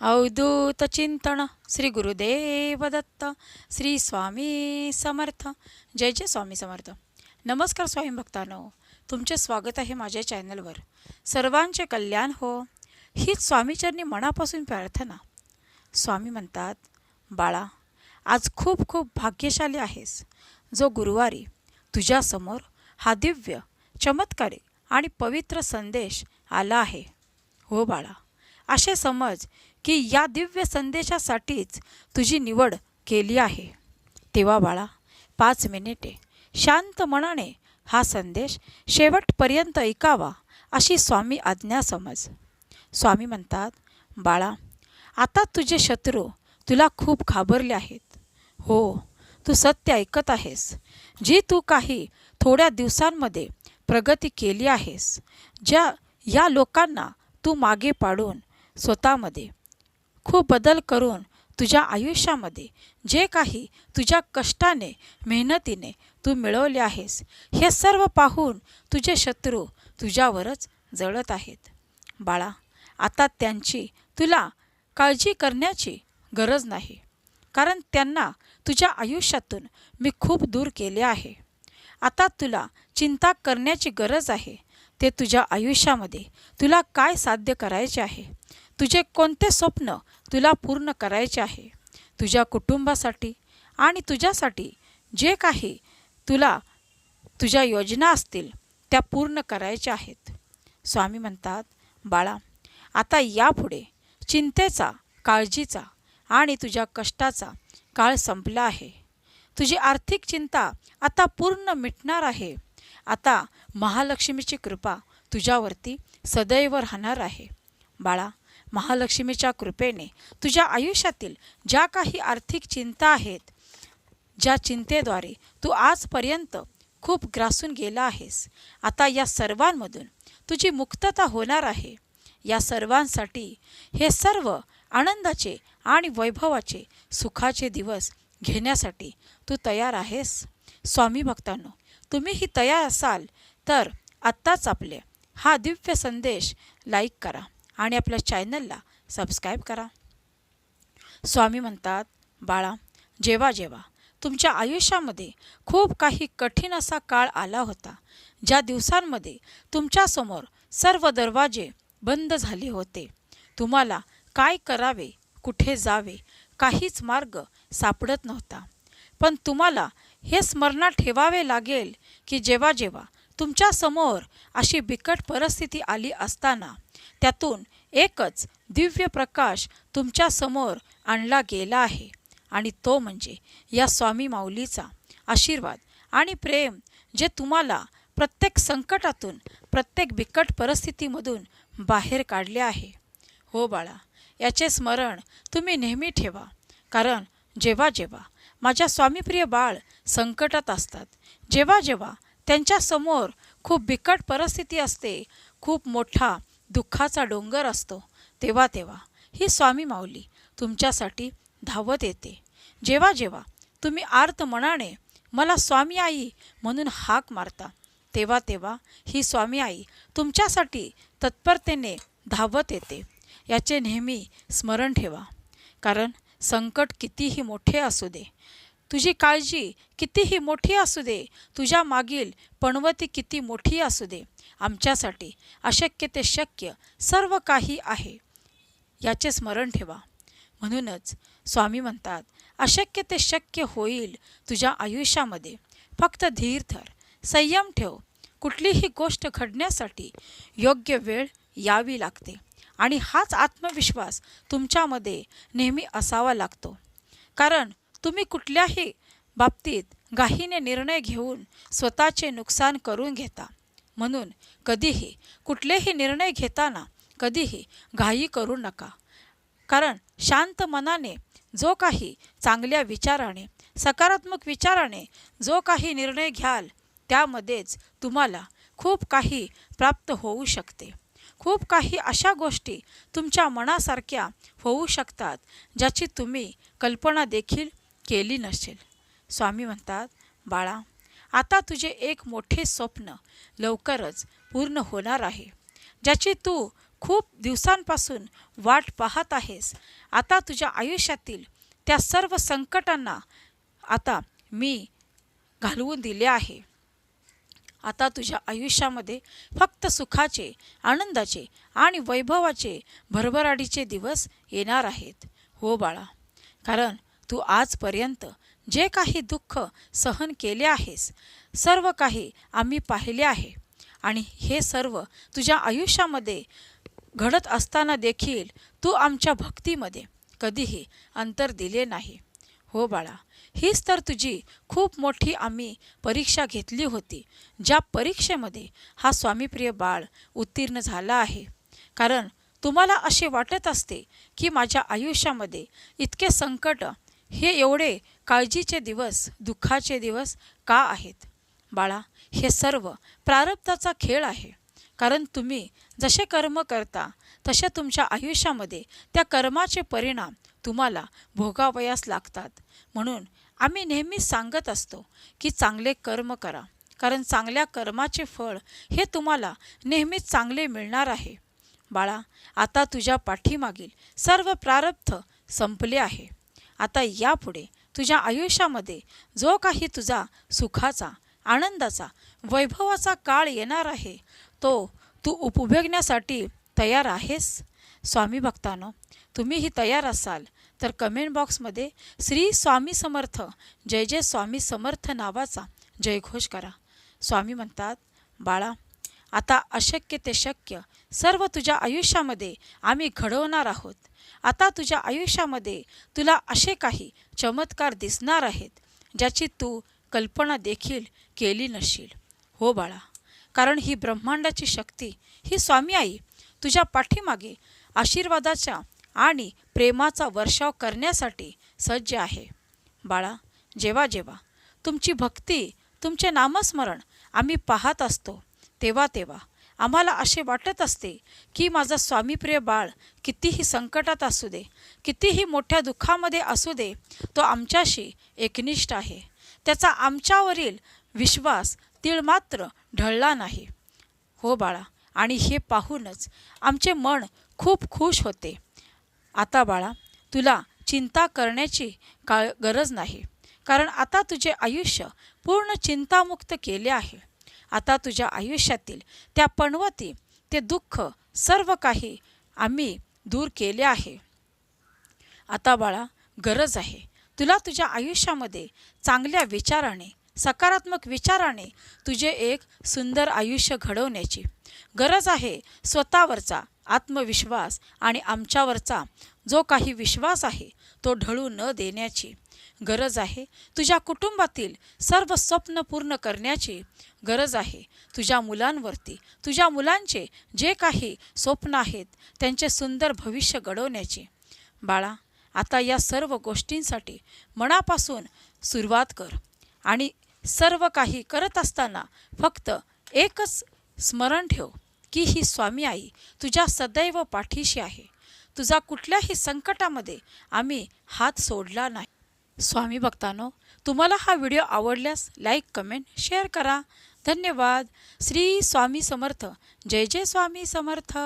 अवधूत चिंतन श्री गुरुदेव दत्त श्री स्वामी समर्थ जय जय स्वामी समर्थ नमस्कार स्वामी भक्तानो तुमचे स्वागत आहे माझ्या चॅनलवर सर्वांचे कल्याण हो हीच स्वामीचरणी मनापासून प्रार्थना स्वामी म्हणतात बाळा आज खूप खूप भाग्यशाली आहेस जो गुरुवारी तुझ्यासमोर हा दिव्य चमत्कारिक आणि पवित्र संदेश आला आहे हो बाळा असे समज की या दिव्य संदेशासाठीच तुझी निवड केली आहे. तेव्हा बाळा पाच मिनिटे. शांत मनाने हा संदेश शेवटपर्यंत ऐकावा अशी स्वामी आज्ञा समज. स्वामी म्हणतात बाळा आता तुझे शत्रू तुला खूप घाबरले आहेत. हो तू सत्य ऐकत आहेस. जी तू काही थोड्या दिवसांमध्ये प्रगती केली आहेस ज्या या लोकांना तू मागे पाडून स्वतःमध्ये खूप बदल करून तुझ्या आयुष्यामध्ये जे काही तुझ्या कष्टाने मेहनतीने तू मिळवले आहेस हे सर्व पाहून तुझे शत्रू तुझ्यावरच जळत आहेत. बाळा आता त्यांची तुला काळजी करण्याची गरज नाही कारण त्यांना तुझ्या आयुष्यातून मी खूप दूर केले आहे. आता तुला चिंता करण्याची गरज आहे ते तुझ्या आयुष्यामध्ये तुला काय साध्य करायचे आहे तुझे कोणते स्वप्न तुला पूर्ण करायचे आहे? तुझ्या कुटुंबासाठी आणि तुझ्यासाठी जे काही तुला तुझ्या योजना असतील त्या पूर्ण करायच्या आहेत. स्वामी म्हणतात बाळा आता यापुढे चिंतेचा काळजीचा आणि तुझ्या कष्टाचा काळ संपला आहे. तुझी आर्थिक चिंता आता पूर्ण मिटणार आहे. आता महालक्ष्मीची कृपा तुझ्यावरती सदैव राहणार आहे. बाळा महालक्ष्मीच्या कृपेने तुझ्या आयुष्यातील ज्या काही आर्थिक चिंता आहेत ज्या चिंतेद्वारे तू आजपर्यंत खूप ग्रासून गेला आहेस आता या सर्वांमधून तुझी मुक्तता होणार आहे. या सर्वांसाठी हे सर्व आनंदाचे आणि वैभवाचे सुखाचे दिवस घेण्यासाठी तू तयार आहेस. स्वामी भक्तांनो तुम्हीही तयार असाल तर आत्ताच आपले हा दिव्य संदेश लाईक करा. आणि आपल्या चॅनलला सबस्क्राईब करा. स्वामी म्हणतात बाळा जेव्हा जेव्हा तुमच्या आयुष्यामध्ये खूप काही कठीण असा काळ आला होता ज्या दिवसांमध्ये तुमच्यासमोर सर्व दरवाजे बंद झाले होते. तुम्हाला काय करावे कुठे जावे काहीच मार्ग सापडत नव्हता. पण तुम्हाला हे स्मरणात ठेवावे लागेल की जेव्हा जेव्हा तुमच्यासमोर अशी बिकट परिस्थिती आली असताना त्यातून एकच दिव्य प्रकाश तुमच्यासमोर आणला गेला आहे. आणि तो म्हणजे या स्वामी माऊलीचा आशीर्वाद आणि प्रेम जे तुम्हाला प्रत्येक संकटातून प्रत्येक बिकट परिस्थितीमधून बाहेर काढले आहे. हो बाळा याचे स्मरण तुम्ही नेहमी ठेवा. कारण जेव्हा जेव्हा माझ्या स्वामीप्रिय बाळ संकटात असतात जेव्हा जेव्हा त्यांच्यासमोर खूप बिकट परिस्थिती असते. खूप मोठा दुःखाचा डोंगर असतो. तेव्हा तेव्हा ही स्वामी माऊली तुमच्यासाठी धावत येते. जेव्हा जेव्हा तुम्ही आर्त मनाने मला स्वामी आई म्हणून हाक मारता तेव्हा तेव्हा ही स्वामी आई तुमच्यासाठी तत्परतेने धावत येते. याचे नेहमी स्मरण ठेवा. कारण संकट कितीही मोठे असू दे तुझी काळजी कितीही मोठी असू दे तुझ्या मागील पणवती किती मोठी असू दे. आमच्यासाठी अशक्य ते शक्य सर्व काही आहे. याचे स्मरण ठेवा. म्हणूनच स्वामी म्हणतात अशक्य ते शक्य होईल तुझ्या आयुष्यामध्ये. फक्त धीर धर संयम ठेव. कुठलीही गोष्ट घडण्यासाठी योग्य वेळ यावी लागते आणि हाच आत्मविश्वास तुमच्यामध्ये नेहमी असावा लागतो. कारण तुम्ही कुठल्याही बाबतीत घाईने निर्णय घेऊन स्वतःचे नुकसान करून घेता. म्हणून कधीही कुठलेही निर्णय घेताना कधीही घाई करू नका. कारण शांत मनाने जो काही चांगल्या विचाराने सकारात्मक विचाराने जो काही निर्णय घ्याल त्यामध्येच तुम्हाला खूप काही प्राप्त होऊ शकते. खूप काही अशा गोष्टी तुमच्या मनासारख्या होऊ शकतात ज्याची तुम्ही कल्पना देखील केली नसेल. स्वामी म्हणतात बाळा आता तुझे एक मोठे स्वप्न लवकरच पूर्ण होणार आहे. ज्याची तू खूप दिवसांपासून वाट पाहत आहेस आता तुझ्या आयुष्यातील त्या सर्व संकटांना आता मी घालवून दिले आहे. आता तुझ्या आयुष्यामध्ये फक्त सुखाचे आनंदाचे आणि वैभवाचे भरभराडीचे दिवस येणार आहेत. हो बाळा कारण तू आजपर्यंत जे काही दुःख सहन केले आहेस सर्व काही आम्ही पाहिले आहे. आणि हे सर्व तुझ्या आयुष्यामध्ये घडत असताना देखील तू आमच्या भक्तीमध्ये कधीही अंतर दिले नाही. हो बाळा हीच तर तुझी खूप मोठी आम्ही परीक्षा घेतली होती ज्या परीक्षेमध्ये हा स्वामीप्रिय बाळ उत्तीर्ण झाला आहे. कारण तुम्हाला असे वाटत असते की माझ्या आयुष्यामध्ये इतके संकट हे एवढे काळजीचे दिवस दुःखाचे दिवस का आहेत? बाळा हे सर्व प्रारब्धाचा खेळ आहे. कारण तुम्ही जसे कर्म करता तसे तुमच्या आयुष्यामध्ये त्या कर्माचे परिणाम तुम्हाला भोगावयास लागतात. म्हणून आम्ही नेहमीच सांगत असतो की चांगले कर्म करा. कारण चांगल्या कर्माचे फळ हे तुम्हाला नेहमीच चांगले मिळणार आहे. बाळा आता तुझ्या पाठीमागील सर्व प्रारब्ध संपले आहे. आता यापुढे तुझ्या आयुष्यामध्ये जो काही तुझा सुखाचा आनंदाचा वैभवाचा काळ येणार आहे तो तू उपभोगण्यासाठी तयार आहेस? स्वामी भक्तांनो तुम्हीही तयार असाल तर कमेंट बॉक्समध्ये श्री स्वामी समर्थ जय जय स्वामी समर्थ नावाचा जयघोष करा. स्वामी म्हणतात बाळा आता अशक्य ते शक्य. सर्व तुझ्या आयुष्यामध्ये आम्ही घडवणार आहोत. आता तुझ्या आयुष्यामध्ये तुला असे काही चमत्कार दिसणार आहेत ज्याची तू कल्पना देखील केली नसशील हो बाळा कारण ही ब्रह्मांडाची शक्ती ही स्वामी आई तुझ्या पाठीमागे आशीर्वादाच्या आणि प्रेमाचा वर्षाव करण्यासाठी सज्ज आहे. बाळा जेव्हा जेव्हा तुमची भक्ती तुमचे नामस्मरण आम्ही पाहत असतो तेव्हा तेव्हा आम्हाला असे वाटत असते की माझा स्वामीप्रिय बाळ कितीही संकटात असू दे कितीही मोठ्या दुःखामध्ये असू दे तो आमच्याशी एकनिष्ठ आहे. त्याचा आमच्यावरील विश्वास तिळमात्र ढळला नाही. हो बाळा आणि हे पाहूनच आमचे मन खूप खुश होते. आता बाळा तुला चिंता करण्याची का गरज नाही कारण आता तुझे आयुष्य पूर्ण चिंतामुक्त केले आहे. आता तुझ्या आयुष्यातील त्या पणवती ते दुःख सर्व काही आम्ही दूर केले आहे. आता बाळा गरज आहे. तुला तुझ्या आयुष्यामध्ये चांगल्या विचाराने सकारात्मक विचाराने तुझे एक सुंदर आयुष्य घडवण्याची गरज आहे. स्वतःवरचा आत्मविश्वास आणि आमच्यावरचा जो काही विश्वास आहे तो ढळू न देण्याची गरज आहे. तुझ्या कुटुंबातील सर्व स्वप्न पूर्ण करण्याची गरज आहे. तुझ्या मुलांवरती तुझ्या मुलांचे जे काही स्वप्न आहेत त्यांचे सुंदर भविष्य घडवण्याचे. बाळा आता या सर्व गोष्टींसाठी मनापासून सुरुवात कर आणि सर्व काही करत असताना फक्त एकच स्मरण ठेव की ही स्वामी आई तुझ्या सदैव पाठीशी आहे. तुझा कुठल्याही संकटामध्ये आम्ही हात सोडला नाही. स्वामी भक्तांनो तुम्हाला हा व्हिडिओ आवडल्यास लाईक कमेंट शेअर करा. धन्यवाद. श्री स्वामी समर्थ. जय जय स्वामी समर्थ.